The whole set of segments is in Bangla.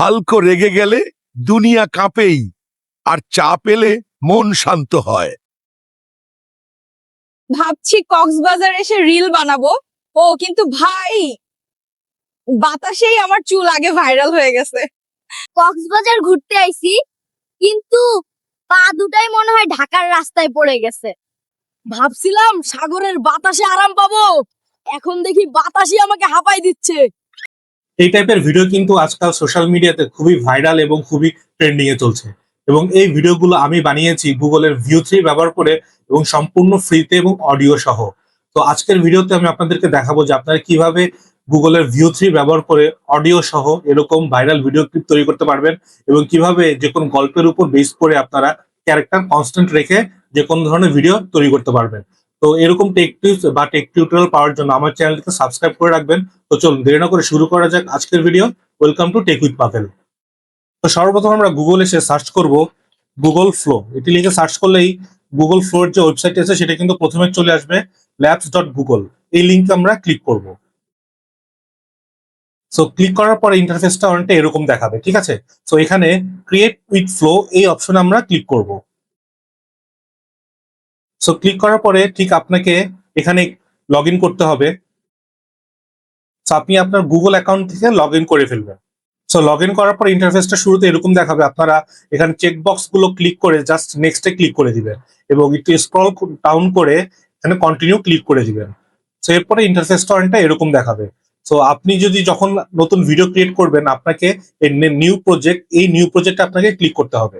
হালকো রেগে গেলে দুনিয়া কাঁপেই আর চা পেলে মন শান্ত হয়। ভাবছি কক্সবাজার এসে রিল বানাবো। ও কিন্তু ভাই বাতাসেই আমার চুল আগে ভাইরাল হয়ে গেছে। কক্সবাজার ঘুরতে আইছি কিন্তু পা দুটাই মনে হয় ঢাকার রাস্তায় পড়ে গেছে। ভাবছিলাম সাগরের বাতাসে আরাম পাবো। এখন দেখি বাতাসই আমাকে হাঁপাই দিচ্ছে। এই টাইপের ভিডিও কিন্তু আজকাল সোশ্যাল মিডিয়াতে খুবই ভাইরাল এবং খুবই ট্রেন্ডিং এ চলছে। এবং এই ভিডিওগুলো আমি বানিয়েছি গুগলের ভিউ থ্রি ব্যবহার করে এবং সম্পূর্ণ ফ্রিতে এবং অডিও সহ। তো আজকের ভিডিওতে আমি আপনাদেরকে দেখাবো যে আপনারা কীভাবে গুগলের ভিউ থ্রি ব্যবহার করে অডিও সহ এরকম ভাইরাল ভিডিও ক্লিপ তৈরি করতে পারবেন এবং কীভাবে যে কোনো গল্পের উপর বেস করে আপনারা ক্যারেক্টার কনস্ট্যান্ট রেখে যে কোনো ধরনের ভিডিও তৈরি করতে পারবেন। তো এরকম টেক টিপস বা টেক টিউটোরিয়াল পাওয়ার জন্য আমার চ্যানেলটিকে সাবস্ক্রাইব করে রাখবেন। তো চলুন, দেরি না করে শুরু করা যাক আজকের video welcome to tech with Pavel তো সর্বপ্রথম আমরা গুগল এসে সার্চ করব গুগল ফ্লো এটি লিখে সার্চ করলেই গুগল ফ্লোর যে ওয়েবসাইট আছে, সেটা কিন্তু প্রথমে চলে আসবে ল্যাবস ডট গুগল এই লিঙ্কে আমরা ক্লিক করব। সো ক্লিক করার পরে ইন্টারফেসটা অনেকটা এরকম দেখাবে, ঠিক আছে? সো এখানে ক্রিয়েট উইথ ফ্লো এই অপশনে আমরা ক্লিক করব। সো ক্লিক করার পরে ঠিক আপনাকে এখানে লগ করতে হবে। সো আপনি আপনার গুগল অ্যাকাউন্ট থেকে লগ করে ফেলবেন। সো লগ করার পর ইন্টারফেসটা শুরুতে এরকম দেখাবে। আপনারা এখানে চেক বক্সগুলো ক্লিক করে জাস্ট নেক্সটে ক্লিক করে দিবেন এবং একটু স্ক্রল ডাউন করে এখানে কন্টিনিউ ক্লিক করে দিবেন। সো এরপরে ইন্টারফেসটা অনেকটা এরকম দেখাবে। সো আপনি যদি যখন নতুন ভিডিও ক্রিয়েট করবেন, আপনাকে নিউ প্রজেক্ট এই নিউ প্রজেক্টে আপনাকে ক্লিক করতে হবে।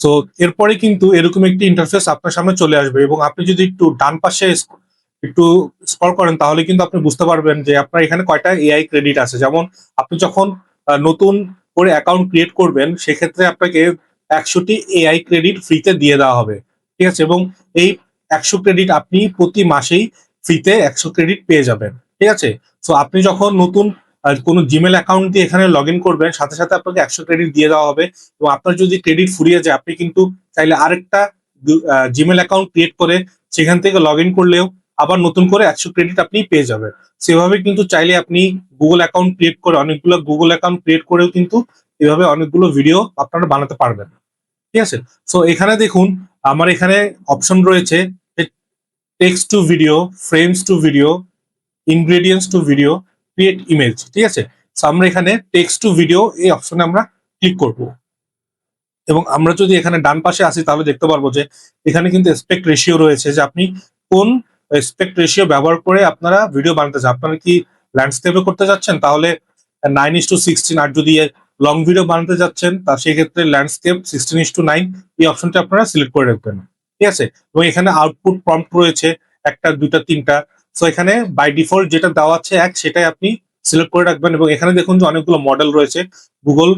সো এরপরে কিন্তু এরকম একটি ইন্টারফেস আপনার সামনে চলে আসবে এবং আপনি যদি একটু ডান পাশে একটু স্ক্রল করেন, তাহলে কিন্তু আপনি বুঝতে পারবেন যে আপনার এখানে কয়টা এআই ক্রেডিট আছে। যেমন আপনি যখন নতুন করে অ্যাকাউন্ট ক্রিয়েট করবেন, সেক্ষেত্রে আপনাকে একশোটি এআই ক্রেডিট ফ্রিতে দিয়ে দেওয়া হবে। ঠিক আছে? এবং এই একশো ক্রেডিট আপনি প্রতি মাসেই ফ্রিতে একশো ক্রেডিট পেয়ে যাবেন। ঠিক আছে? সো আপনি যখন নতুন কোনো জিমেল অ্যাকাউন্ট দিয়ে এখানে লগ ইন করবেন, সাথে সাথে আপনাকে একশো ক্রেডিট দিয়ে দেওয়া হবে। এবং আপনার যদি ক্রেডিট ফুরিয়ে যায়, আপনি কিন্তু চাইলে আরেকটা জিমেল অ্যাকাউন্ট ক্রিয়েট করে সেখান থেকে লগ ইন করলেও আবার নতুন করে একশো ক্রেডিট আপনি পেয়ে যাবেন। সেভাবে কিন্তু চাইলে আপনি গুগল অ্যাকাউন্ট ক্রিয়েট করে, অনেকগুলো গুগল অ্যাকাউন্ট ক্রিয়েট করেও কিন্তু এভাবে অনেকগুলো ভিডিও আপনারা বানাতে পারবেন। ঠিক আছে? সো এখানে দেখুন, আমার এখানে অপশন রয়েছে text to video frames to video ingredients to video create image ঠিক আছে? আমরা এখানে টেক্সট টু ভিডিও এই অপশনে আমরা ক্লিক করব। এবং আমরা যদি এখানে ডান পাশে আসি, তাহলে দেখতে পারব যে এখানে কিন্তু স্পেক্ট রেশিও রয়েছে যে আপনি কোন স্পেক্ট রেশিও ব্যবহার করে আপনারা ভিডিও বানাতে চান। আপনারা কি ল্যান্ডস্কেপে করতে যাচ্ছেন? তাহলে নাইন ইস টু সিক্সটিন আর যদি লং ভিডিও বানাতে যাচ্ছেন, তা সেক্ষেত্রে landscape sixteen is to nine এই অপশনটা আপনারা সিলেক্ট করে রাখবেন। ঠিক আছে? এবং এখানে আউটপুট প্রম্পট রয়েছে, একটা দুটা তিনটা। সো এখানে বাই ডিফল্ট যেটা দেওয়া আছে এক, সেটাই আপনি সিলেক্ট করে রাখবেন এবং এখানে দেখুন যে অনেকগুলো মডেল রয়েছে। Google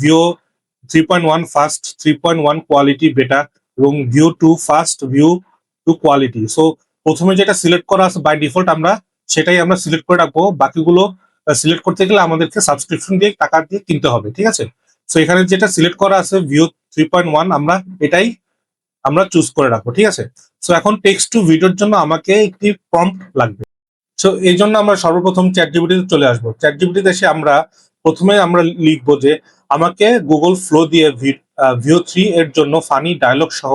Veo three point one fast three point one quality beta এবং Veo two fast Veo two quality so প্রথমে যেটা সিলেক্ট করা আছে বাই ডিফল্ট আমরা, সেটাই আমরা সিলেক্ট করে রাখব। বাকিগুলো সিলেক্ট করতে গেলে আমাদেরকে সাবস্ক্রিপশন দিয়ে টাকা দিয়ে কিনতে হবে, ঠিক আছে? সো এখানে যেটা সিলেক্ট করা আছে ভিউ থ্রি পয়েন্ট ওয়ান আমরা এটাই আমরা চুজ করে রাখব, ঠিক আছে? সো এখন টেক্সট টু ভিডিওর জন্য আমাকে একটি প্রম্পট লাগবে। সো এই জন্য আমরা সর্বপ্রথম চ্যাট জিবিটিতে চলে আসব। চ্যাট জিবিটিতে এসে আমরা প্রথমে আমরা লিখব যে, আমাকে গুগল ফ্লো দিয়ে ভিও থ্রি এর জন্য ফানি ডায়লগ সহ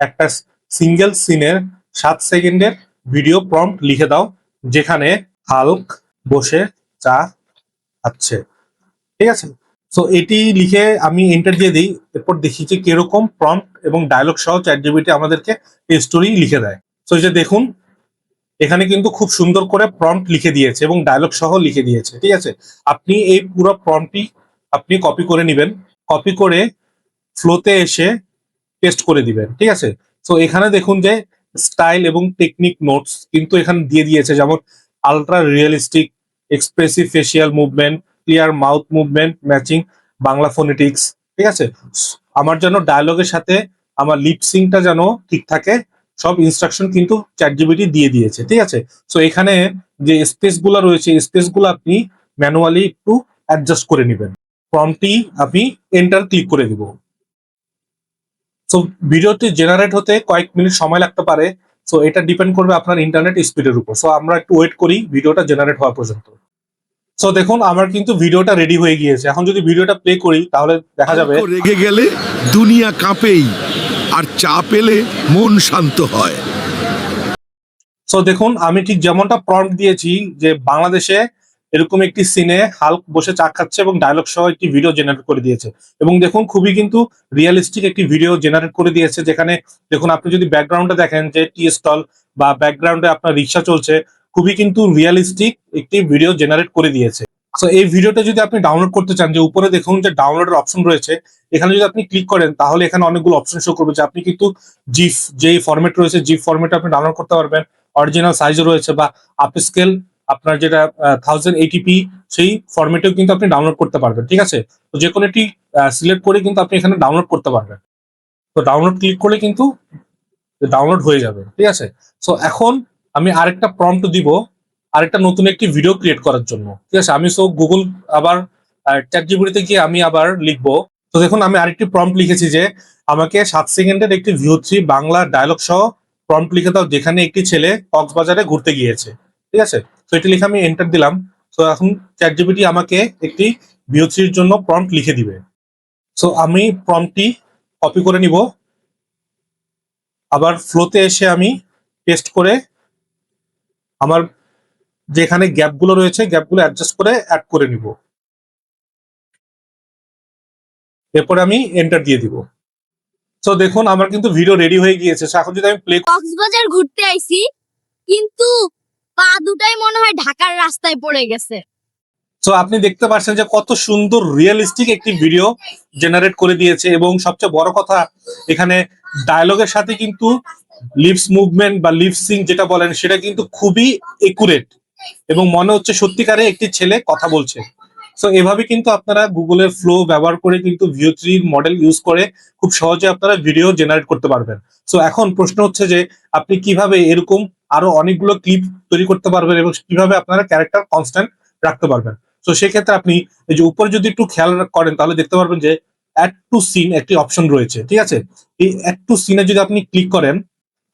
একটা সিঙ্গেল সিনের সাত সেকেন্ডের ভিডিও প্রম্পট লিখে দাও, যেখানে হাল্ক বসে চা খাচ্ছে। ঠিক আছে? সো এটি লিখে আমি এন্টার দিয়ে দিই। এরপর দেখি যে কীরকম প্রম্পট এবং ডায়লগ সহ চ্যাট জিবিটি আমাদেরকে এই স্টোরি লিখে দেয়। সো এই যে দেখুন, এখানে কিন্তু খুব সুন্দর করে প্রম্পট লিখে দিয়েছে এবং ডায়লগ সহ লিখে দিয়েছে, ঠিক আছে? আপনি এই পুরো প্রম্পটটি আপনি কপি করে নেবেন। কপি করে ফ্লোতে এসে পেস্ট করে দিবেন, ঠিক আছে? সো এখানে দেখুন যে স্টাইল এবং টেকনিক নোটস কিন্তু এখানে দিয়ে দিয়েছে। যেমন ultra realistic expressive facial movement clear mouth movement matching Bangla phonetics ঠিক আছে? আমার যেন ডায়লগের সাথে আমার লিপসিংটা যেন ঠিক থাকে, সব ইনস্ট্রাকশন কিন্তু চ্যাট জিবিটি দিয়ে দিয়েছে, ঠিক আছে? সো এখানে যে স্পেসগুলো রয়েছে স্পেসগুলো আপনি ম্যানুয়ালি একটু অ্যাডজাস্ট করে নেবেন। ফর্মটি আপনি এন্টার ক্লিক করে দিব। সো ভিডিওটি জেনারেট হতে কয়েক মিনিট সময় লাগতে পারে। সো এটা ডিপেন্ড করবে আপনার ইন্টারনেট স্পিডের উপর। সো আমরা একটু ওয়েট করি ভিডিওটা জেনারেট হওয়া পর্যন্ত। সো দেখুন আমার কিন্তু ভিডিওটা রেডি হয়ে গিয়েছে। এখন যদি ভিডিওটা প্লে করি তাহলে দেখা যাবে রেগে গেলে দুনিয়া কাঁপেই আর চা পেলে মন শান্ত হয়। সো দেখুন আমি ঠিক যেমনটা প্রম্পট দিয়েছি যে বাংলাদেশে এরকম একটি সিনে হাল্ক বসে চা খাচ্ছে এবং ডায়লগ সহ একটি ভিডিও জেনারেট করে দিয়েছে। এবং দেখুন খুবই কিন্তু রিয়েলিস্টিক একটি ভিডিও জেনারেট করে দিয়েছে যেখানে দেখুন আপনি যদি ব্যাকগ্রাউন্ডে দেখেন যে টি স্টল বা ব্যাকগ্রাউন্ডে আপনার রিক্সা চলছে খুবই কিন্তু রিয়েলিস্টিক একটি ভিডিও জেনারেট করে দিয়েছে। সো এই ভিডিওটা যদি আপনি ডাউনলোড করতে চান, যে উপরে দেখুন যে ডাউনলোডের অপশন রয়েছে, এখানে যদি আপনি ক্লিক করেন, তাহলে এখানে অনেকগুলো অপশন শো করবে যে আপনি কিন্তু জিফ যে ফরম্যাট রয়েছে জিফ ফরম্যাটে আপনি ডাউনলোড করতে পারবেন। অরিজিনাল সাইজও রয়েছে বা আপ স্কেল আপনার যেটা থাউজেন্ড এইটিপি সেই ফরম্যাটেও কিন্তু আপনি ডাউনলোড করতে পারবেন, ঠিক আছে? তো যে কোনো একটি সিলেক্ট করে কিন্তু আপনি এখানে ডাউনলোড করতে পারবেন। তো ডাউনলোড ক্লিক করলে কিন্তু ডাউনলোড হয়ে যাবে, ঠিক আছে? সো এখন আমি আরেকটা প্রম্পট দিব, আরেকটা নতুন একটি ভিডিও ক্রিয়েট করার জন্য। ঠিক আছে? আমি সো গুগল আবার চ্যাট জিবিটিতে গিয়ে আমি আবার লিখব। তো দেখুন, আমি আরেকটি প্রম্পট লিখেছি যে, আমাকে সাত সেকেন্ডের একটি ভিউ থ্রি বাংলা ডায়লগ সহ প্রম্পট লিখে দাও, যেখানে একটি ছেলে কক্সবাজারে ঘুরতে গিয়েছে। ঠিক আছে? তো এটি লিখে আমি এন্টার দিলাম। তো এখন চ্যাট জিবিটি আমাকে একটি ভিউ থ্রির জন্য প্রম্পট লিখে দিবে। সো আমি প্রম্পটটি কপি করে নিব। আবার ফ্লোতে এসে আমি পেস্ট করে আমার যেখানে গ্যাপগুলো রয়েছে গ্যাপগুলো অ্যাডজাস্ট করে অ্যাড করে নিব। এরপর আমি এন্টার দিয়ে দিব। তো দেখুন আমার কিন্তু ভিডিও রেডি হয়ে গিয়েছে। এখন যদি আমি প্লে কক্সবাজার ঘুরতে আইছি কিন্তু পা দুটাই মনে হয় ঢাকার রাস্তায় পড়ে গেছে। তো আপনি দেখতে পাচ্ছেন যে কত সুন্দর রিয়েলিস্টিক একটি ভিডিও জেনারেট করে দিয়েছে। এবং সবচেয়ে বড় কথা এখানে ডায়লগের সাথে কিন্তু লিপস মুভমেন্ট বা লিপসিং যেটা বলেন, সেটা কিন্তু খুবই একুরেট এবং মনে হচ্ছে সত্যিকারে একটি ছেলে কথা বলছে। সো এভাবে কিন্তু আপনারা গুগলের ফ্লো ব্যবহার করে কিন্তু ভিও থ্রির মডেল ইউজ করে খুব সহজে আপনারা ভিডিও জেনারেট করতে পারবেন। সো এখন প্রশ্ন হচ্ছে যে আপনি কীভাবে এরকম আরও অনেকগুলো ক্লিপ তৈরি করতে পারবেন এবং কীভাবে আপনারা ক্যারেক্টার কনস্ট্যান্ট রাখতে পারবেন? তো সেক্ষেত্রে আপনি এই যে উপরে যদি একটু খেয়াল করেন, তাহলে দেখতে পারবেন যে অ্যাড টু সিন একটি অপশন রয়েছে, ঠিক আছে? এই অ্যাড টু সিনে যদি আপনি ক্লিক করেন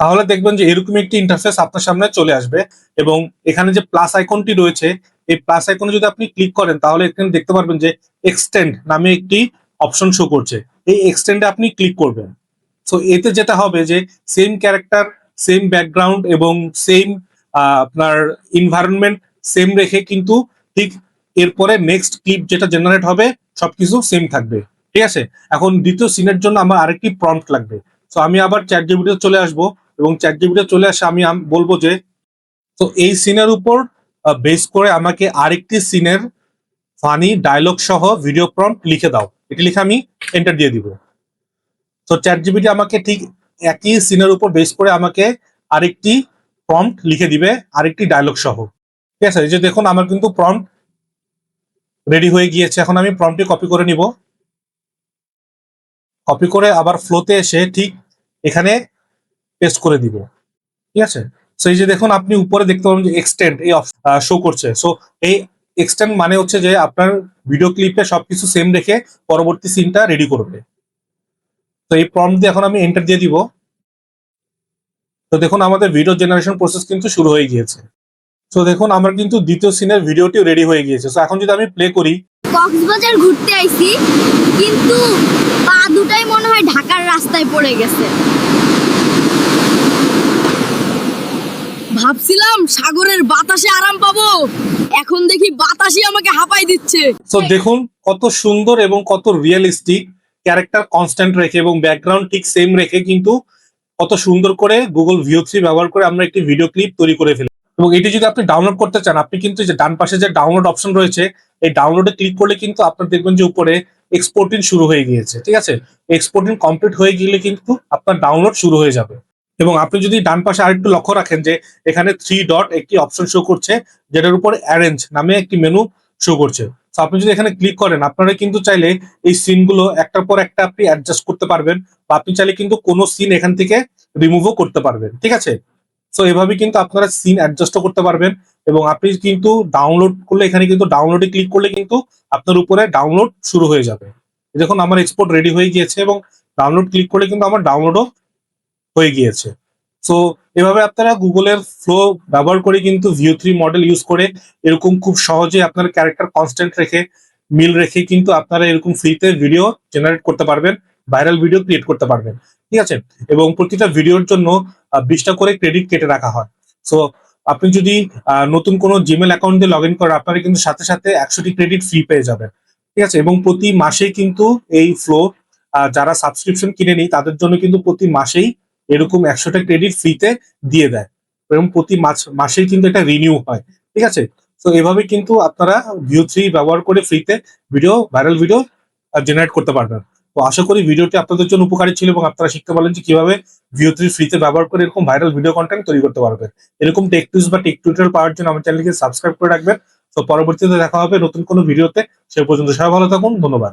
তাহলে দেখবেন যে এরকম একটি ইন্টারফেস আপনার সামনে চলে আসবে এবং এখানে যে প্লাস আইকনটি রয়েছে, এই প্লাস আইকনে যদি আপনি ক্লিক করেন, তাহলে এখানে দেখতে পারবেন যে এক্সটেন্ড নামে একটি অপশন শো করছে। এই এক্সটেন্ডে আপনি ক্লিক করবেন। সো এতে যেটা হবে যে সেম ক্যারেক্টার সেম ব্যাকগ্রাউন্ড এবং সেম আপনার এনভায়রনমেন্ট সেম রেখে কিন্তু ঠিক এরপরে নেক্সট ক্লিপ যেটা জেনারেট হবে, সবকিছু সেম থাকবে। ঠিক আছে? এখন দ্বিতীয় সিনের জন্য আমার আরেকটি প্রম্পট লাগবে। তো আমি আবার চ্যাট জিবিতে চলে আসব। এবং চ্যাট জিবিতে চলে আসে, আমি বলব যে, তো এই সিনের উপর বেস করে আমাকে আরেকটি সিনের ফানি ডায়লগ সহ ভিডিও প্রম্পট লিখে দাও। এটি লিখে আমি এন্টার দিয়ে দিব। তো চ্যাট জিবিটি আমাকে ঠিক একই সিনের উপর বেস করে আমাকে আরেকটি প্রম্পট লিখে দিবে, আরেকটি ডায়লগ সহ। ঠিক আছে? এই যে দেখুন, আমার কিন্তু প্রম্পট রেডি হয়ে গিয়েছে। এখন আমি প্রম্পটটি কপি করে নিব। কপি করে আবার ফ্লোতে এসে ঠিক এখানে পেস্ট করে দিব। ঠিক আছে? সো এই যে দেখুন, আপনি উপরে দেখতে পাবেন যে এক্সটেন্ড এই শো করছে। সো এই এক্সটেন্ড মানে হচ্ছে যে আপনার ভিডিও ক্লিপে সবকিছু সেম রেখে পরবর্তী সিনটা রেডি করবে। তো এই প্রম্পট দিয়ে এখন আমি এন্টার দিয়ে দিব। তো দেখুন, আমাদের ভিডিও জেনারেশন প্রসেস কিন্তু শুরু হয়ে গিয়েছে। তো দেখুন, আমার কিন্তু দ্বিতীয় সিনের ভিডিওটি রেডি হয়ে গিয়েছে। তো এখন যদি আমি প্লে করি। কক্সবাজার ঘুরতে আইছি, কিন্তু পা দুটাই মনে হয় ঢাকার রাস্তায় পড়ে গেছে। ভাবছিলাম সাগরের বাতাসে আরাম পাবো। এখন দেখি বাতাসই আমাকে হাঁপাই দিচ্ছে। তো দেখুন, কত সুন্দর এবং কত রিয়েলিস্টিক ক্যারেক্টার কনস্ট্যান্ট রেখে এবং ব্যাকগ্রাউন্ড ঠিক সেম রেখে কিন্তু কত সুন্দর করে গুগল ভিও থ্রি ব্যবহার করে আমরা একটি ভিডিও ক্লিপ তৈরি করে ফেলি। এবং এটি যদি আপনি ডাউনলোড করতে চান, আপনি কিন্তু যে ডান পাশে যে ডাউনলোড অপশন রয়েছে, এই ডাউনলোডে ক্লিক করলে কিন্তু আপনার দেখবেন যে উপরে এক্সপোর্টিং শুরু হয়ে গিয়েছে, ঠিক আছে? এক্সপোর্টিং কমপ্লিট হয়ে গেলে কিন্তু আপনার ডাউনলোড শুরু হয়ে যাবে। এবং আপনি যদি ডান পাশে আরেকটু লক্ষ্য রাখেন যে এখানে থ্রি ডট একটি অপশন শো করছে, যেটার উপর অ্যারেঞ্জ নামে একটি মেনু শো করছে। তো আপনি যদি এখানে ক্লিক করেন, আপনারা কিন্তু চাইলে এই সিনগুলো একটার পর একটা আপনি অ্যাডজাস্ট করতে পারবেন বা আপনি চাইলে কিন্তু কোনো সিন এখান থেকে রিমুভও করতে পারবেন, ঠিক আছে? সো এভাবে কিন্তু আপনারা সিন অ্যাডজাস্টও করতে পারবেন এবং আপনি কিন্তু ডাউনলোড করলে, এখানে কিন্তু ডাউনলোডে ক্লিক করলে কিন্তু আপনার উপরে ডাউনলোড শুরু হয়ে যাবে। দেখুন, আমার এক্সপোর্ট রেডি হয়ে গিয়েছে এবং ডাউনলোড ক্লিক করলে কিন্তু আমার ডাউনলোডও হয়ে গিয়েছে। সো এভাবে আপনারা গুগলের ফ্লো ব্যবহার করে কিন্তু ভিউ থ্রি মডেল ইউজ করে এরকম খুব সহজে আপনার ক্যারেক্টার কনস্ট্যান্ট রেখে, মিল রেখে কিন্তু আপনারা এরকম ফ্রিতে ভিডিও জেনারেট করতে পারবেন ভাইরাল ভিডিও ক্রিয়েট করতে পারবেন। ঠিক আছে? এবং প্রতিটা ভিডিওর জন্য বিশটা করে ক্রেডিট কেটে রাখা হয়। সো আপনি যদি নতুন কোনো জিমেল অ্যাকাউন্ট লগ ইন করেন, আপনারা কিন্তু সাথে সাথে একশোটি ক্রেডিট ফ্রি পেয়ে যাবেন। ঠিক আছে? এবং প্রতি মাসে কিন্তু এই ফ্লো যারা সাবস্ক্রিপশন কিনে নিই, তাদের জন্য কিন্তু প্রতি মাসেই এরকম একশোটা ক্রেডিট ফ্রিতে দিয়ে দেয়। এবং প্রতি মাস মাসেই কিন্তু এটা রিনিউ হয়। ঠিক আছে? তো এভাবে কিন্তু আপনারা ভিউ থ্রি ব্যবহার করে ফ্রিতে ভিডিও ভাইরাল ভিডিও জেনারেট করতে পারবেন। তো আশা করি ভিডিওটি আপনাদের জন্য উপকারী ছিল এবং আপনারা শিখতে পারলেন যে কীভাবে ভিউ থ্রি ফ্রিতে ব্যবহার করে এরকম ভাইরাল ভিডিও কন্টেন্ট তৈরি করতে পারবেন। এরকম টেক টিউজ বা টেক টিউটোরিয়াল পাওয়ার জন্য আমার চ্যানেলকে সাবস্ক্রাইব করে রাখবেন। তো পরবর্তীতে দেখা হবে নতুন কোনো ভিডিওতে সে পর্যন্ত সবাই ভালো থাকুন, ধন্যবাদ।